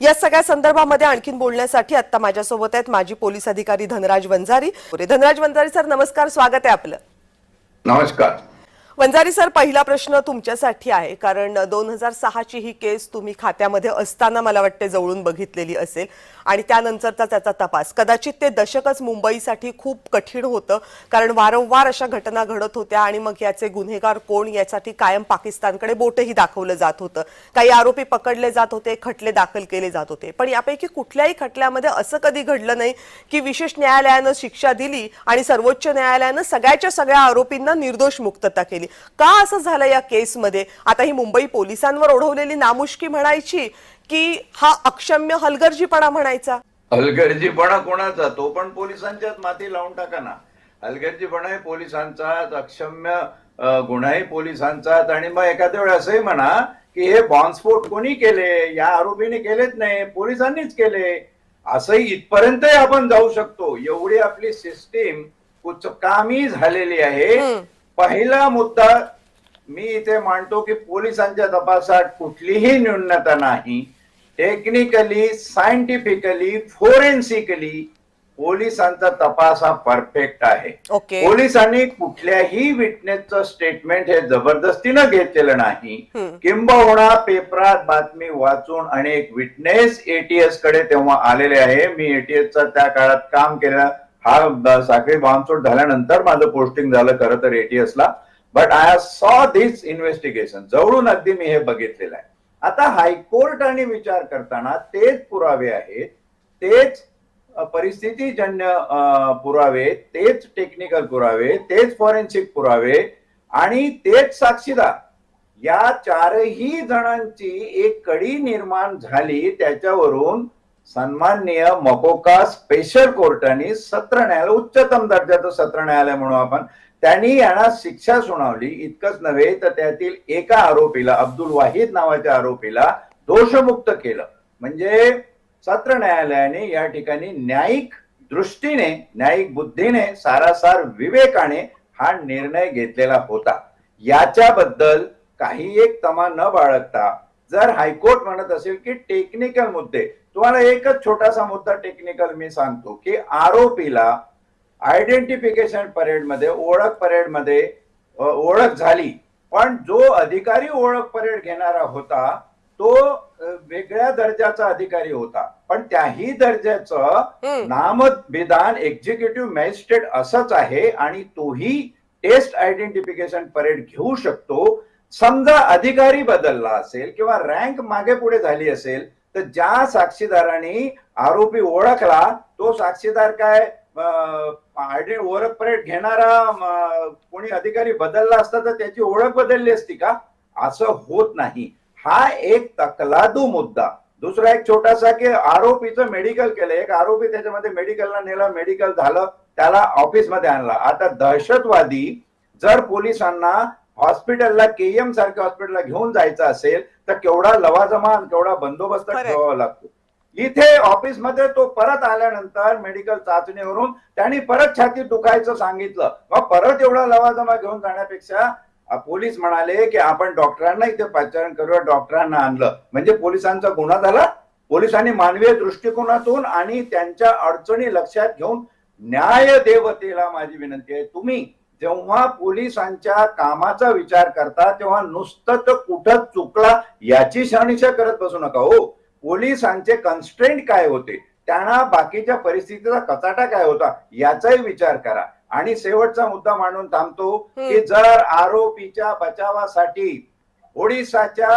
या सगळ्या संदर्भामध्ये आणखीन बोलण्यासाठी आता माझ्यासोबत आहेत माजी पोलीस अधिकारी धनराज वंजारी. धनराज वंजारी सर नमस्कार स्वागत आहे आपलं. नमस्कार. वंजारी सर पहिला प्रश्न तुमच्यासाठी आहे. कारण दोन हजार सहाची ही केस तुम्ही खात्यामध्ये असताना मला वाटते जवळून बघितलेली असेल. आणि त्यानंतरचा त्याचा तपास. कदाचित ते दशकच मुंबईसाठी खूप कठीण होतं. कारण वारंवार अशा घटना घडत होत्या आणि मग याचे गुन्हेगार कोण यासाठी कायम पाकिस्तानकडे बोटही दाखवलं जात होतं. काही आरोपी पकडले जात होते खटले दाखल केले जात होते. पण यापैकी कुठल्याही खटल्यामध्ये असं कधी घडलं नाही की विशेष न्यायालयानं शिक्षा दिली आणि सर्वोच्च न्यायालयानं सगळ्याच्या सगळ्या आरोपींना निर्दोष मुक्तता केली. का असं झालं या केसमध्ये? आता ही मुंबई पोलिसांवर ओढवलेली नामुष्की म्हणायची की हा अक्षम्य हलगर्जीपणा म्हणायचा? हलगर्जीपणा कोणाचा? तो पण पोलिसांच्याच माती लावून टाका ना हलगर्जीपणा हे पोलिसांचाच अक्षम्य गुन्हाही पोलिसांचाच आणि मग एखाद्या वेळी असंही म्हणा की हे बॉम्बस्फोट कोणी केले? या आरोपीने केलेच नाही पोलिसांनीच केले. असंही इथपर्यंतही आपण जाऊ शकतो. एवढी आपली सिस्टीम कुचकामी झालेली आहे. पहिला मुद्दा मी इथे मांडतो की पोलिसांच्या तपासात कुठलीही न्यूनता नाही. टेक्निकली सायंटिफिकली फोरेन्सिकली पोलिसांचा तपास हा परफेक्ट आहे. ओके पोलिसांनी कुठल्याही विटनेसचं स्टेटमेंट हे जबरदस्तीनं घेतलेलं नाही. हम्म. किंबहुना पेपरात बातमी वाचून अनेक विटनेस एटीएसकडे तेव्हा आलेले आहे. मी एटीएसचा त्या काळात काम केलं. हा साखळी बॉम्बस्फोट झाल्यानंतर माझं पोस्टिंग झालं खरं तर एटीएसला ला. But I saw this investigation जवळून अगदी मी हे बघितलेलं आहे. आता हायकोर्टाने विचार करताना तेच पुरावे आहेत. तेच परिस्थितीजन्य पुरावे तेच टेक्निकल पुरावे तेच फॉरेन्सिक पुरावे आणि तेच साक्षीदार. या चारही जणांची एक कडी निर्माण झाली त्याच्यावरून सन्माननीय मकोका स्पेशल कोर्टाने सत्र न्यायालय उच्चतम दर्जाचं सत्र न्यायालय म्हणू आपण त्यांनी यांना शिक्षा सुनावली. इतकंच नव्हे तर त्यातील एका आरोपीला अब्दुल वाहिद नावाच्या आरोपीला दोषमुक्त केलं. म्हणजे सत्र न्यायालयाने या ठिकाणी न्यायिक दृष्टीने न्यायिक बुद्धीने सारासार विवेकाने हा निर्णय घेतलेला होता. याच्याबद्दल काही एक तमा न बाळगता जर हायकोर्ट म्हणत असेल की टेक्निकल मुद्दे तुम्हाला एकच छोटासा मुद्दा टेक्निकल मी सांगतो की आरोपीला आयडेंटिफिकेशन परेडमध्ये ओळख परेडमध्ये ओळख झाली. पण जो अधिकारी ओळख परेड घेणारा होता तो वेगळ्या दर्जाचा अधिकारी होता. पण त्याही दर्जाचं. नामविधान एक्झिक्युटिव्ह मॅजिस्ट्रेट असंच आहे आणि तोही टेस्ट आयडेंटिफिकेशन परेड घेऊ शकतो. समजा अधिकारी बदलला असेल किंवा रँक मागे पुढे झाली असेल तर ज्या साक्षीदाराने आरोपी ओळखला तो साक्षीदार काय अं, ओळख परेड घेणारा कोणी अधिकारी बदलला असता तर त्याची ओळख बदलली असती का? असं होत नाही. हा एक तकलादू मुद्दा. दुसरा एक छोटासा की आरोपीचं मेडिकल केलं. एक आरोपी त्याच्यामध्ये मेडिकलला नेला मेडिकल झालं त्याला ऑफिसमध्ये आणला. आता दहशतवादी जर पोलिसांना हॉस्पिटलला केएम सारख्या हॉस्पिटलला घेऊन जायचं असेल तर केवढा लवाजमा केवढा बंदोबस्त. ठेवावा लागतो. इथे ऑफिसमध्ये तो परत आल्यानंतर मेडिकल चाचणीवरून त्यांनी परत छातीत दुखायचं सांगितलं. मग परत एवढा लवाजमा घेऊन जाण्यापेक्षा पोलीस म्हणाले की आपण डॉक्टरांना इथे पाचारण करूया डॉक्टरांना आणलं. म्हणजे पोलिसांचा गुन्हा झाला. पोलिसांनी मानवीय दृष्टिकोनातून आणि त्यांच्या अडचणी लक्षात घेऊन न्याय देवतेला माझी विनंती आहे तुम्ही जेव्हा पोलिसांच्या कामाचा विचार करता तेव्हा नुसतं तर कुठं चुकला याची शहानिशा करत बसू नका हो. पोलिसांचे कन्स्ट्रेंट काय होते? त्यांना बाकीच्या परिस्थितीचा कचाटा काय होता? याचाही विचार करा. आणि शेवटचा मुद्दा मांडून थांबतो की जर आरोपीच्या बचावासाठी ओडिसाच्या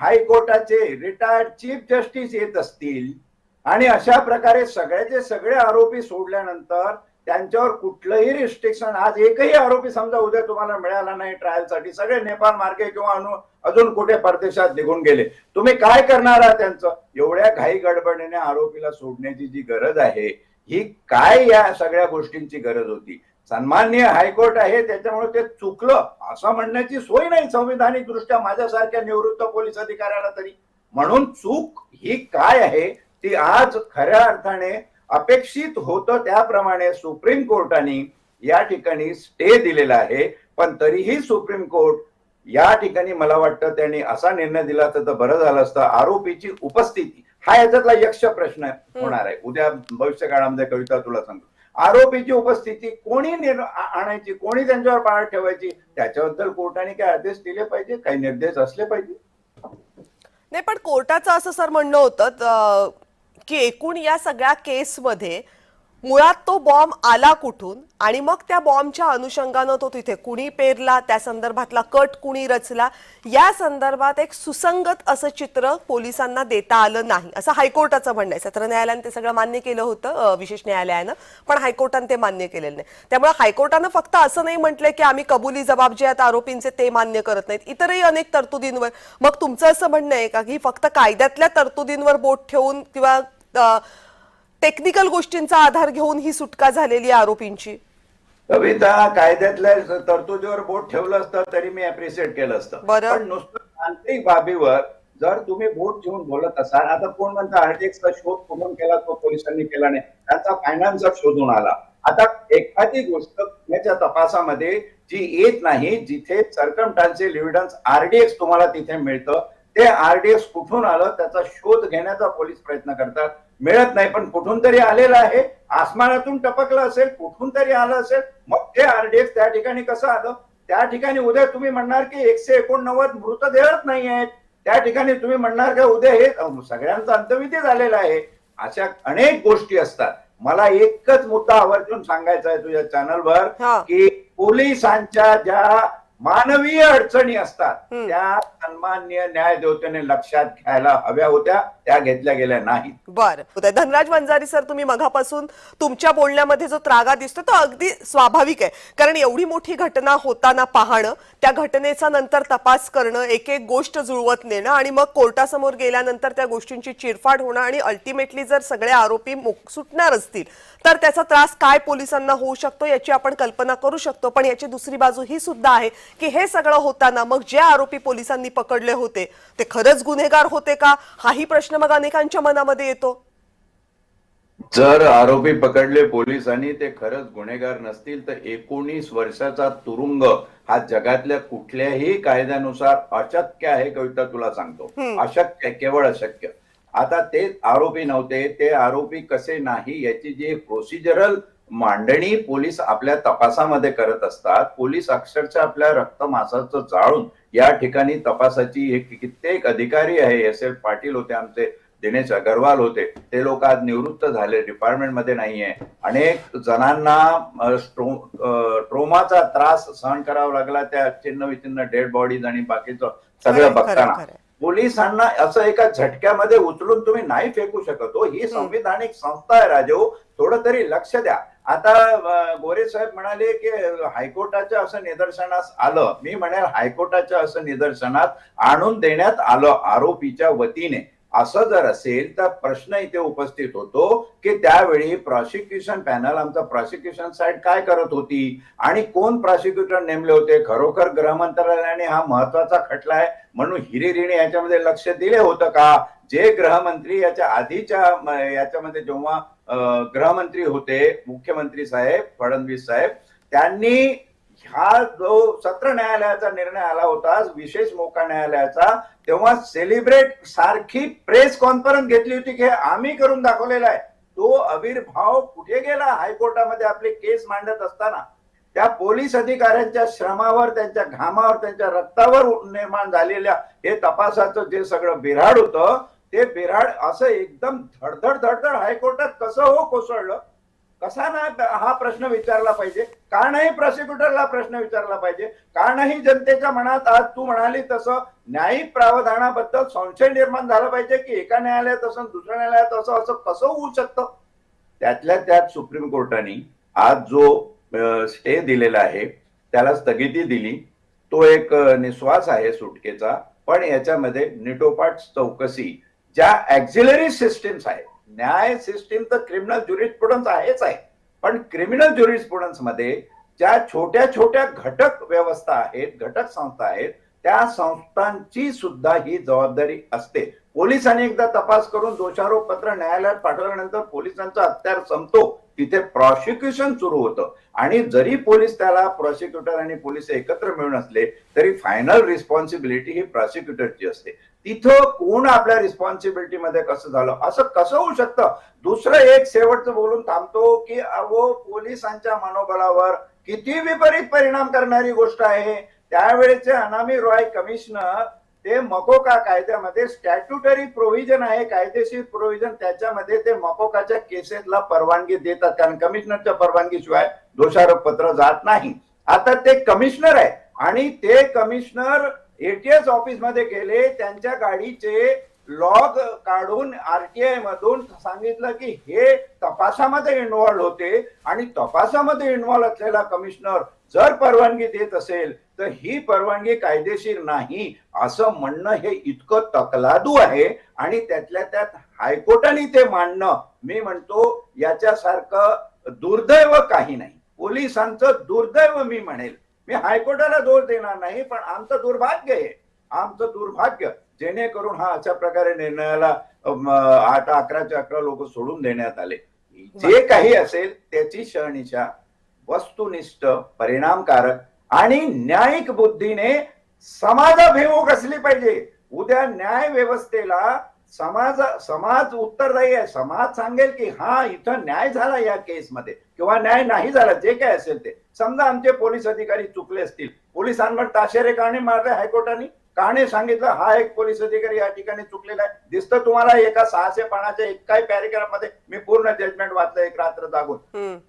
हायकोर्टाचे रिटायर्ड चीफ जस्टिस येत असतील आणि अशा प्रकारे सगळ्याचे सगळे आरोपी सोडल्यानंतर त्यांच्यावर कुठलंही रिस्ट्रिक्शन आज एकही आरोपी समजा उद्या तुम्हाला मिळाला नाही ट्रायलसाठी सगळे नेपाळ मार्गे किंवा अजून कुठे परदेशात निघून गेले. तुम्ही काय करणार आहात त्यांचं? एवढ्या घाई गडबडीने आरोपीला सोडण्याची जी गरज आहे ही काय या सगळ्या गोष्टींची गरज होती? सन्माननीय हायकोर्ट आहे त्याच्यामुळे ते चुकलं. असं म्हणण्याची सोय नाही संविधानिक दृष्ट्या माझ्यासारख्या निवृत्त पोलीस अधिकाऱ्याला तरी. म्हणून चूक ही काय आहे ती आज खऱ्या अर्थाने अपेक्षित होतं त्याप्रमाणे सुप्रीम कोर्टाने या ठिकाणी स्टे दिलेला आहे. पण तरीही सुप्रीम कोर्ट या ठिकाणी मला वाटतं त्यांनी असा निर्णय दिला असता तर बरं झालं असतं. आरोपीची उपस्थिती हा याच्यातला यक्ष प्रश्न होणार आहे. उद्या भविष्य काळामध्ये कविता तुला सांगतो. आरोपीची उपस्थिती कोणी आणायची कोणी त्यांच्यावर पाळत ठेवायची त्याच्याबद्दल कोर्टाने काय आदेश दिले पाहिजे काही निर्देश असले पाहिजे. नाही पण कोर्टाचं असं सर म्हणणं होतं की एकूण या सगळ्या केसमध्ये मुळात तो बॉम्ब आला कुठून आणि मग त्या बॉम्बच्या अनुषंगानं तो तिथे कुणी पेरला त्या संदर्भातला कट कुणी रचला या संदर्भात एक सुसंगत असं चित्र पोलिसांना देता आलं नाही असं हायकोर्टाचं म्हणणं आहे. सत्र न्यायालयानं ते सगळं मान्य केलं होतं विशेष न्यायालयानं पण हायकोर्टानं ते मान्य केलेलं नाही. त्यामुळे हायकोर्टानं फक्त असं नाही म्हटलंय की आम्ही कबुली जबाब जे आहेत आरोपींचे ते मान्य करत नाहीत. इतरही अनेक तरतुदींवर मग तुमचं असं म्हणणं आहे का की फक्त कायद्यातल्या तरतुदींवर बोट ठेवून किंवा टेक्निकल गोष्टींचा आधार घेऊन ही सुटका झालेली आहे आरोपींची. कविता कायद्यातल्या तरतुदीवर बोट ठेवलं असतं तरी मी अप्रिशिएट केलं असतं. बरं. पण नुसतं तांत्रिक बाबीवर जर तुम्ही बोट ठेवून बोलत असाल आता कोण म्हणतं आरटीएक्सचा शोध कुठून केला तो पोलिसांनी केला नाही. त्यांचा फायनान्सचा शोधून आला. आता एखादी गोष्ट याच्या तपासामध्ये जी येत नाही जिथे सर्कमटान्सियल एव्हिडन्स आरडीएक्स तुम्हाला तिथे मिळतं ते आरडीएक्स कुठून आलं त्याचा शोध घेण्याचा पोलीस प्रयत्न करतात. मिळत नाही पण कुठून तरी आलेलं आहे. आसमानातून टपकलं असेल कुठून तरी आलं असेल. मग ते आरडीएक्स त्या ठिकाणी कसं आलं? त्या ठिकाणी उद्या तुम्ही म्हणणार की एकशे एकोणनव्वद मृतदेहच नाही आहेत. त्या ठिकाणी तुम्ही म्हणणार का उद्या हे सगळ्यांचा अंतविधी झालेला आहे. अशा अनेक गोष्टी असतात. मला एकच मुद्दा आवर्जून सांगायचा आहे तुझ्या चॅनलवर. की पोलिसांच्या ज्या मानवीय अडचणी असतात. त्या सन्मान्य न्यायदेवतेने लक्षात घ्यायला हव्या होत्या त्या घेतल्या गेल्या नाहीत. बरं. धनराज वंजारी सर तुम्ही मघापासून तुमच्या बोलण्यामध्ये जो त्रागा दिसतो तो अगदी स्वाभाविक आहे. कारण एवढी मोठी घटना होताना पाहणं त्या घटनेचा नंतर तपास करणं एक एक गोष्ट जुळवत नेणं आणि मग कोर्टासमोर गेल्यानंतर त्या गोष्टींची चिरफाड होणं आणि अल्टिमेटली जर सगळे आरोपी सुटणार असतील तर त्याचा त्रास काय पोलिसांना होऊ शकतो याची आपण कल्पना करू शकतो. पण याची दुसरी बाजू ही सुद्धा आहे की हे सगळं होताना मग जे आरोपी पोलिसांनी पकडले होते ते खरंच गुन्हेगार होते का? हाही प्रश्न मग अनेकांच्या मनामध्ये येतो. जर आरोपी पकडले पोलिसांनी ते खरंच गुन्हेगार नसतील तर एकोणीस वर्षाचा तुरुंग हा जगातल्या कुठल्याही कायद्यानुसार अशक्य आहे कविता तुला सांगतो. अशक्य केवळ अशक्य. आता ते आरोपी नव्हते ते आरोपी कसे नाही याची जी प्रोसिजरल मांडणी पोलीस आपल्या तपासामध्ये करत असतात. पोलीस अक्षरशः आपल्या रक्तमासाचं जाळून या ठिकाणी तपासाची एक कित्येक अधिकारी आहे. एस. एफ पाटील होते आमचे दिनेश अगरवाल होते. ते लोक आज निवृत्त झाले. डिपार्टमेंटमध्ये नाहीये अनेक जणांना ट्रोमाचा त्रास सहन करावा लागला. त्या चिन्ह विचिन्ह डेड बॉडीज आणि बाकीचं सगळं बघताना. पोलिसांना असं एका झटक्यामध्ये उचलून तुम्ही नाही फेकू शकत हो ही. संविधानिक संस्था आहे राजो. थोडं तरी लक्ष द्या. आता गोरे साहेब म्हणाले की हायकोर्टाच्या असं निदर्शनास आलं. मी म्हणेल हायकोर्टाच्या असं निदर्शनात आणून देण्यात आलं आरोपीच्या वतीने. असं जर असेल तर प्रश्न इथे उपस्थित होतो की त्यावेळी प्रॉसिक्युशन पॅनल आमचा प्रॉसिक्युशन साईड काय करत होती? आणि कोण प्रॉसिक्युटर नेमले होते? खरोखर गृह मंत्रालयाने हा महत्त्वाचा खटला आहे म्हणून हिरिरीने याच्यामध्ये लक्ष दिले होतं का? जे गृहमंत्री याच्या आधीच्या याच्यामध्ये जेव्हा गृहमंत्री होते मुख्यमंत्री साहेब फडणवीस साहेब त्यांनी हा जो सत्र न्यायालयाचा निर्णय आला होता विशेष मोका न्यायालयाचा तेव्हा सेलिब्रेट सारखी प्रेस कॉन्फरन्स घेतली होती की आम्ही करून दाखवलेला आहे. तो आविर्भाव कुठे गेला? हायकोर्टामध्ये आपली केस मांडत असताना. त्या पोलीस अधिकाऱ्यांच्या श्रमावर त्यांच्या घामावर त्यांच्या रक्तावर निर्माण झालेल्या हे तपासाचं जे सगळं बिराड होतं ते बिराड असं एकदम धडधड धडधड हायकोर्टात कसं हो कोसळलं? कसा ना हा प्रश्न विचारला पाहिजे? का नाही प्रॉसिक्युटरला प्रश्न विचारला पाहिजे. का नाही जनतेच्या मनात आज तू म्हणाली तसं न्यायिक प्रावधानाबद्दल संशय निर्माण झाला पाहिजे की एका न्यायालयात असं दुसऱ्या न्यायालयात असं असं कसं होऊ शकतं? त्यातल्या त्यात सुप्रीम कोर्टाने आज जो स्टे दिलेला आहे त्याला स्थगिती दिली तो एक निश्वास आहे सुटकेचा. पण याच्यामध्ये निटोपाट चौकशी ज्या ऍक्झिलरी सिस्टीम्स आहेत. न्याय सिस्टीम तर क्रिमिनल ज्युरिस्प्रुडन्स आहेच आहे. पण क्रिमिनल ज्युरिस्प्रुडन्समध्ये ज्या छोट्या छोट्या घटक व्यवस्था आहेत घटक संस्था आहेत त्या संस्थांची सुद्धा ही जबाबदारी असते. पोलिसांनी एकदा तपास करून दोषारोप पत्र न्यायालयात पाठवल्यानंतर पोलिसांचा अत्यार संपतो. तिथे प्रॉसिक्युशन सुरू होतं. आणि जरी पोलीस त्याला प्रॉसिक्युटर आणि पोलीस एकत्र मिळून असले तरी फायनल रिस्पॉन्सिबिलिटी ही प्रॉसिक्युटरची असते. तिथं कोण आपल्या रिस्पॉन्सिबिलिटी मध्ये कसं झालं असं कसं होऊ शकतं? दुसरं एक शेवटचं बोलून थांबतो की अहो पोलिसांच्या मनोबलावर किती विपरीत परिणाम करणारी गोष्ट आहे. त्यावेळेचे अनामी रॉय कमिशनर ते मकोका कायद्यामध्ये स्टॅट्युटरी प्रोव्हिजन आहे कायदेशीर प्रोव्हिजन त्याच्यामध्ये ते मकोकाच्या केसेसला परवानगी देतात. कारण कमिशनरच्या परवानगीशिवाय दोषारोप पत्र जात नाही. आता ते कमिशनर आहे आणि ते कमिशनर एटीएस ऑफिसमध्ये गेले त्यांच्या गाडीचे लॉग काढून आरटीआय मधून सांगितलं की हे तपासामध्ये इन्व्हॉल्व होते आणि तपासामध्ये इन्व्हॉल्व असलेला कमिशनर जर परवानगी देत असेल तर ही परवानगी कायदेशीर नाही असं म्हणणं हे इतकं तकलादू आहे आणि त्यातल्या त्यात हायकोर्टाने ते मांडणं मी म्हणतो याच्यासारखं दुर्दैव काही नाही. पोलिसांचं दुर्दैव मी म्हणेल. मी हायकोर्टाला दोष देणार नाही पण आमचं दुर्भाग्य आहे. आमचं दुर्भाग्य जेणेकरून हा अशा प्रकारे निर्णयाला आठ अकराच्या अकरा लोक सोडून देण्यात आले. जे काही असेल त्याची शहनिशा वस्तुनिष्ठ परिणामकारक आणि न्यायिक बुद्धीने समाजाभिमुख असली पाहिजे. उद्या न्याय व्यवस्थेला समाज समाज उत्तरदायी आहे. समाज सांगेल की हा इथं न्याय झाला या केसमध्ये. किंवा न्याय नाही झाला. जे काय असेल ते. समजा आमचे पोलीस अधिकारी चुकले असतील. पोलिसांवर ताशेरे काणे मारले हायकोर्टाने. काणे सांगितलं हा एक पोलीस अधिकारी या ठिकाणी चुकलेला आहे. दिसतं तुम्हाला एका सहाशे पानाच्या एकाही पॅरेग्राफमध्ये मी पूर्ण जजमेंट वाचलं एक रात्र जागून.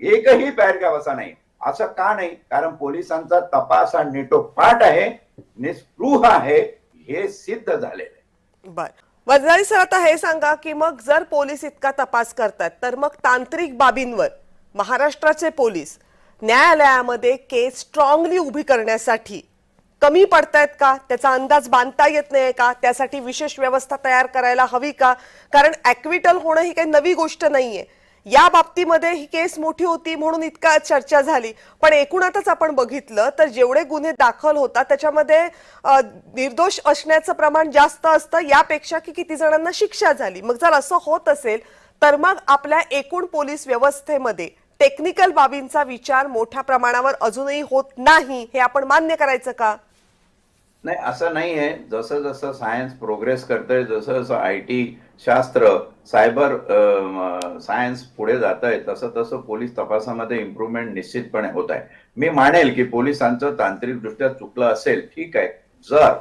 एकही पॅरेग्राफ असा नाही. असं का नाही? कारण पोलिसांचा तपास हा नेटोपाठ आहे निस्पृह आहे हे सिद्ध झालेलं आहे. बर. वजनारी सर आता हे सांगा की मग जर पोलीस इतका तपास करतात तर मग तांत्रिक बाबींवर महाराष्ट्राचे पोलीस न्यायालयामध्ये केस स्ट्रॉंगली उभी करण्यासाठी कमी पडतायत का? त्याचा अंदाज बांधता येत नाही का? त्यासाठी विशेष व्यवस्था तयार करायला हवी का? कारण ऍक्विटल होणं ही काही नवी गोष्ट नाहीये. या बाबतीमध्ये ही केस मोठी होती म्हणून इतका चर्चा झाली. पण एकूणातच आपण बघितलं तर जेवढे गुन्हे दाखल होतात त्याच्यामध्ये निर्दोष असण्याचं प्रमाण जास्त असतं. यापेक्षा की किती जणांना शिक्षा झाली. मग जर असं होत असेल तर मग आपल्या एकूण पोलीस व्यवस्थेमध्ये टेक्निकल बाबींचा विचार मोठ्या प्रमाणावर अजूनही होत नाही हे आपण मान्य करायचं का? नाही असं नाही आहे जसं जसं सायन्स प्रोग्रेस करतंय जसं जसं आय टी शास्त्र सायबर सायन्स पुढे जात आहे तसं तसं पोलीस तपासामध्ये इम्प्रुव्हमेंट निश्चितपणे होत आहे मी मानेल की पोलिसांचं तांत्रिकदृष्ट्या चुकलं असेल ठीक आहे. जर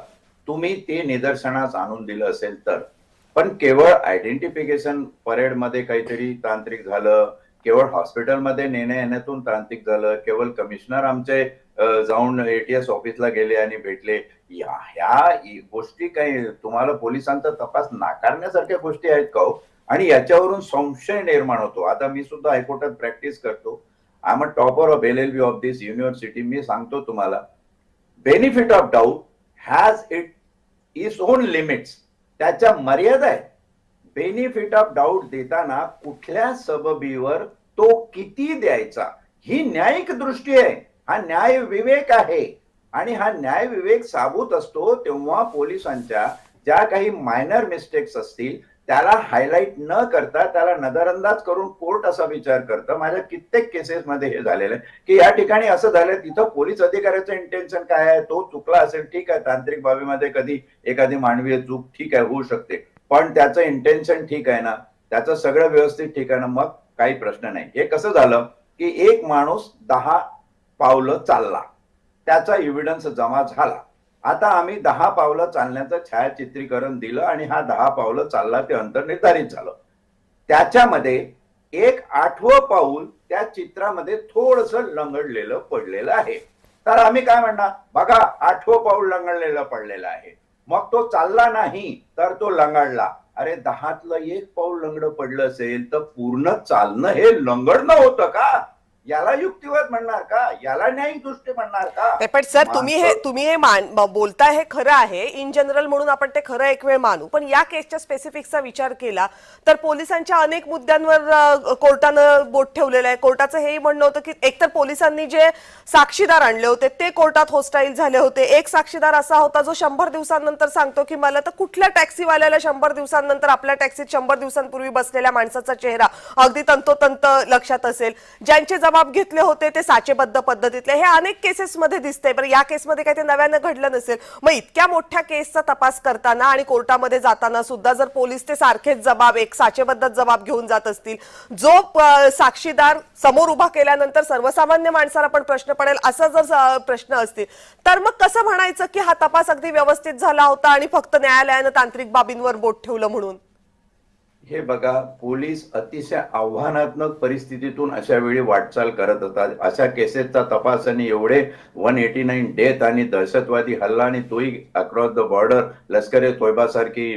तुम्ही ते निदर्शनास आणून दिलं असेल तर. पण केवळ आयडेंटिफिकेशन परेडमध्ये काहीतरी तांत्रिक झालं केवळ हॉस्पिटलमध्ये नेण्या येण्यातून तांत्रिक झालं केवळ कमिशनर आमचे जाऊन एटीएस ऑफिसला गेले आणि भेटले. या ह्या गोष्टी काही तुम्हाला पोलिसांचा तपास नाकारण्यासारख्या गोष्टी आहेत का हो? आणि याच्यावरून संशय निर्माण होतो. आता मी सुद्धा हायकोर्टात प्रॅक्टिस करतो. I am a topper of L L B of this university मी सांगतो तुम्हाला benefit of doubt has it is own limits त्याच्या मर्यादा आहेत. बेनिफिट ऑफ डाऊट देताना कुठल्या सबबीवर तो किती द्यायचा? ही न्यायिक दृष्टी आहे. हा न्याय विवेक आहे. आणि हा न्याय विवेक साबूत असतो तेव्हा पोलिसांच्या ज्या काही मायनर मिस्टेक्स असतील त्याला हायलाईट न करता त्याला नजरअंदाज करून कोर्ट असा विचार करतं. माझ्या कित्येक केसेस मध्ये हे झालेलं आहे. की या ठिकाणी असं झालं तिथं पोलीस अधिकाऱ्याचं इंटेन्शन काय आहे? तो चुकला असेल ठीक आहे. तांत्रिक बाबीमध्ये कधी एखादी मानवीय चूक ठीक आहे होऊ शकते. पण त्याचं इंटेन्शन ठीक आहे ना? त्याचं सगळं व्यवस्थित ठीक आहे ना? मग काही प्रश्न नाही. हे कसं झालं? की एक माणूस दहा पावलं चालला. त्याचा एव्हिडन्स जमा झाला. आता आम्ही दहा पावलं चालण्याचं छायाचित्रीकरण दिलं आणि हा दहा पावलं चालला ते अंतर निर्धारित झालं. त्याच्यामध्ये एक आठवं पाऊल त्या चित्रामध्ये थोडस लंगडलेलं पडलेलं आहे. तर आम्ही काय म्हणणार? बघा आठवं पाऊल लंगडलेलं पडलेलं आहे. मग तो चालला नाही तर तो लंगडला. अरे दहातलं एक पाऊल लंगड पडलं असेल तर पूर्ण चालणं हे लंगडणं होतं का? याला युक्तिवाद म्हणणार का? याला न्यायिक दृष्टी म्हणणार का? पण सर तुम्ही हे तुम्ही हे मान बोलताय हे खरं आहे. इन जनरल म्हणून आपण ते खरं एक वेळ मानू. पण या केसच्या स्पेसिफिकचा विचार केला तर पोलिसांच्या अनेक मुद्द्यांवर कोर्टानं बोट ठेवलेलं आहे. कोर्टाचं हेही म्हणणं होतं की एकतर पोलिसांनी जे साक्षीदार आणले होते ते कोर्टात होस्टाईल झाले होते. एक साक्षीदार असा होता जो शंभर दिवसांनंतर सांगतो की मला तर कुठल्या टॅक्सीवाल्याला शंभर दिवसांनंतर आपल्या टॅक्सीत शंभर दिवसांपूर्वी बसलेल्या माणसाचा चेहरा अगदी तंतोतंत लक्षात असेल. ज्यांचे जबाब घेतले होते ते साचेबद्ध पद्धतीतले. हे अनेक केसेसमध्ये दिसते बरं या केसमध्ये काही ते नव्यानं घडलं नसेल मग इतक्या मोठ्या केसचा तपास करताना आणि कोर्टामध्ये जाताना सुद्धा जर पोलीस ते सारखेच जबाब एक साचेबद्ध जबाब घेऊन जात असतील जो साक्षीदार समोर उभा केल्यानंतर सर्वसामान्य माणसाला पण प्रश्न पडेल असं जर प्रश्न असतील तर मग कसं म्हणायचं की हा तपास अगदी व्यवस्थित झाला होता आणि फक्त न्यायालयानं तांत्रिक बाबींवर बोट ठेवलं म्हणून? हे बघा पोलीस अतिशय आव्हानात्मक परिस्थितीतून अशा वेळी वाटचाल करत असतात अशा केसेसचा तपास आणि एवढे वन एटी नाईन डेथ आणि दहशतवादी हल्ला आणि तोही अक्रॉस द बॉर्डर लष्कर ए तोयबा सारखी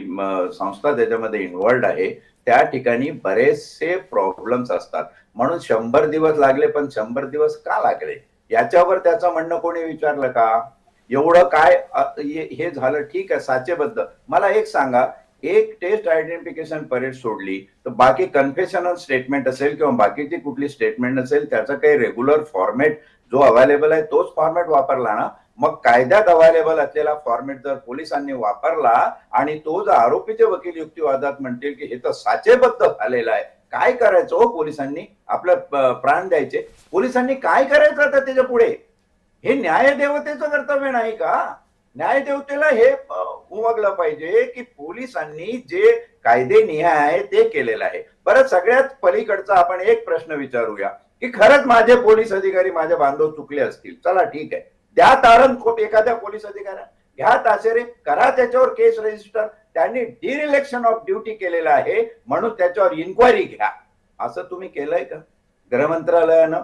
संस्था त्याच्यामध्ये इन्व्हॉल्ड आहे. त्या ठिकाणी बरेचसे प्रॉब्लेम्स असतात. म्हणून शंभर दिवस लागले पण शंभर दिवस का लागले? याच्यावर त्याचं म्हणणं कोणी विचारलं का? एवढं काय हे हे झालं ठीक आहे साचेबद्ध. मला एक सांगा एक टेस्ट आयडेंटिफिकेशन परेड सोडली तर बाकी कन्फेशनल स्टेटमेंट असेल किंवा बाकीची कुठली स्टेटमेंट असेल त्याचा काही रेग्युलर फॉर्मॅट जो अवेलेबल आहे तोच फॉर्मॅट वापरला ना मग कायद्यात अवेलेबल असलेला फॉर्मॅट जर पोलिसांनी वापरला आणि तो जर आरोपीचे वकील युक्तिवादात म्हणतील की हे तर साचेबद्ध झालेलं आहे काय करायचं हो पोलिसांनी? आपलं प्राण द्यायचे. पोलिसांनी काय करायचं आता त्याच्या पुढे? हे न्यायदेवतेचं कर्तव्य नाही का? न्यायदेवतेला हे उमगलं पाहिजे की पोलिसांनी जे कायदे निहाय आहे ते केलेलं आहे. बरं सगळ्यात पलीकडचा आपण एक प्रश्न विचारूया की खरंच माझे पोलीस अधिकारी माझे बांधव चुकले असतील. चला ठीक आहे. द्या तारण खोट एखाद्या पोलीस अधिकाऱ्या घ्या तासेरे करा त्याच्यावर केस रजिस्टर. त्यांनी डिरिलेक्शन ऑफ ड्युटी केलेलं आहे म्हणून त्याच्यावर इन्क्वायरी घ्या. असं तुम्ही केलंय का? गृहमंत्रालयानं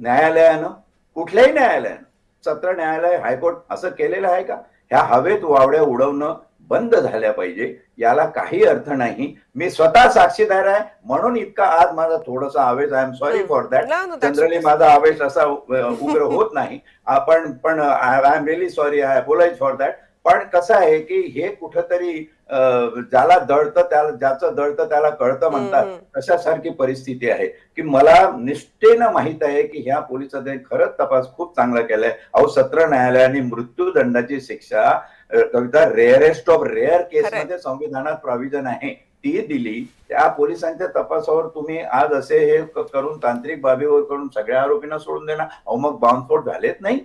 न्यायालयानं कुठल्याही न्यायालयानं? सत्र न्यायालय हायकोर्ट असं केलेलं आहे का? ह्या हवेत वावड्या उडवणं बंद झाल्या पाहिजे याला काही अर्थ नाही. मी स्वतः साक्षीदार आहे म्हणून इतका आज माझा थोडासा आवेश I am sorry for that generally. माझा आवेश असा उग्र होत नाही. आपण पण I am really sorry I apologise for that पण कसं आहे की हे कुठंतरी ज्याला दळतं त्याला ज्याचं दळतं त्याला कळतं म्हणतात. तशासारखी परिस्थिती आहे की मला निष्ठेनं माहीत आहे की ह्या पोलीस अधिकारी खरंच तपास खूप चांगला केलाय. अहो सत्र न्यायालयाने मृत्यूदंडाची शिक्षा रेअरेस्ट ऑफ रेअर केस खरंय. मध्ये संविधानात प्रॉव्हिजन आहे ती दिली. त्या पोलिसांच्या तपासावर तुम्ही आज असे हे करून तांत्रिक बाबीवर करून सगळ्या आरोपींना सोडून देणार. अहो मग बाउन्सफोट झालेच नाही.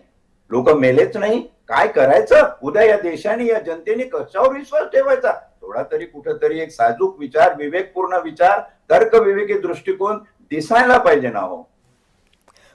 लोक मेलेच नाही. काय करायचं? उद्या या देशाने या जनतेने कशावर विश्वास ठेवायचा? थोडा तरी कुठंतरी एक साजूक विचार विवेकपूर्ण विचार तर्कविवेकी दृष्टिकोन दिसायला पाहिजे ना हो.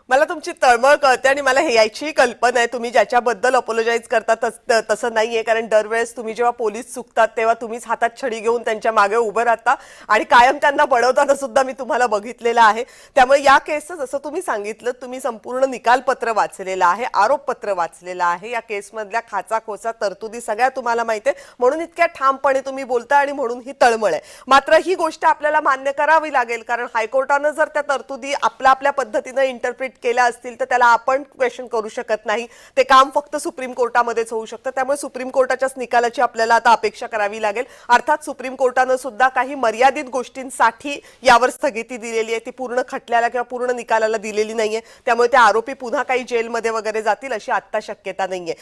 मला तुमची तळमळ कळते आणि मला हे याचीही कल्पना आहे. तुम्ही ज्याच्याबद्दल अपोलोजाईज करता तस- तसं आहे कारण दरवेळेस तुम्ही जेव्हा पोलीस चुकतात तेव्हा तुम्हीच हातात छडी घेऊन त्यांच्या मागे उभं राहता आणि कायम त्यांना बडवताना सुद्धा मी तुम्हाला बघितलेलं आहे. त्यामुळे या केसचं जसं तुम्ही सांगितलं तुम्ही संपूर्ण निकालपत्र वाचलेलं आहे आरोपपत्र वाचलेलं आहे. या केसमधल्या खाचा खोचा तरतुदी सगळ्या तुम्हाला माहिती आहे. म्हणून इतक्या ठामपणे तुम्ही बोलता आणि म्हणून ही तळमळ आहे. मात्र ही गोष्ट आपल्याला मान्य करावी लागेल. कारण हायकोर्टानं जर त्या तरतुदी आपल्या आपल्या पद्धतीनं इंटरप्रिट केल्या असतील तर त्याला आपण क्वेश्चन करू शकत नाही. ते काम फक्त सुप्रीम कोर्टामध्येच होऊ शकतं. त्यामुळे सुप्रीम कोर्टाच्याच निकालाची आपल्याला आता अपेक्षा करावी लागेल. अर्थात सुप्रीम कोर्टानं सुद्धा काही मर्यादित गोष्टींसाठी यावर स्थगिती दिलेली आहे. ती पूर्ण खटल्याला किंवा पूर्ण निकालाला दिलेली नाहीये. त्यामुळे ते आरोपी पुन्हा काही जेलमध्ये वगैरे जातील अशी आत्ता शक्यता नाहीये.